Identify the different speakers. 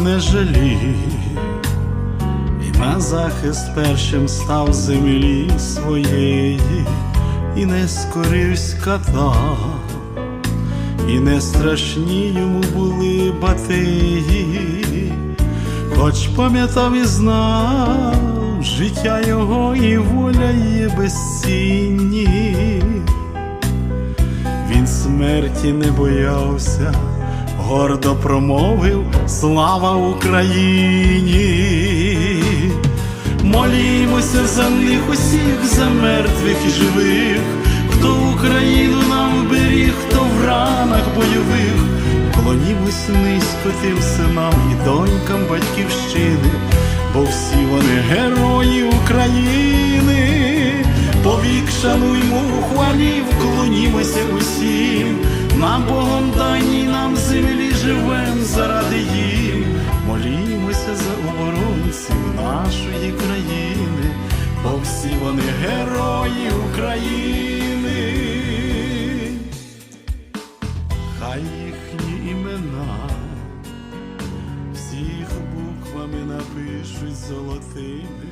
Speaker 1: не жалів, і на захист першим став землі своєї, і не скоривсь ката, і не страшні йому були батиї, хоч пам'ятав і знав життя його і воля є безцінні. Він смерті не боявся, гордо промовив слава Україні. Молімося за них усіх, за мертвих і живих, хто Україну нам беріг, хто в ранах бойових. Клонімось низько тим синам і донькам батьківщини, бо всі вони герої України. Повік шануймо у хвалі, вклонімося усім, нам Богом дані, нам землі живем заради їм. Молімося за оборонців нашої країни, бо всі вони герої України. Хай їхні імена всіх буквами напишуть золотими,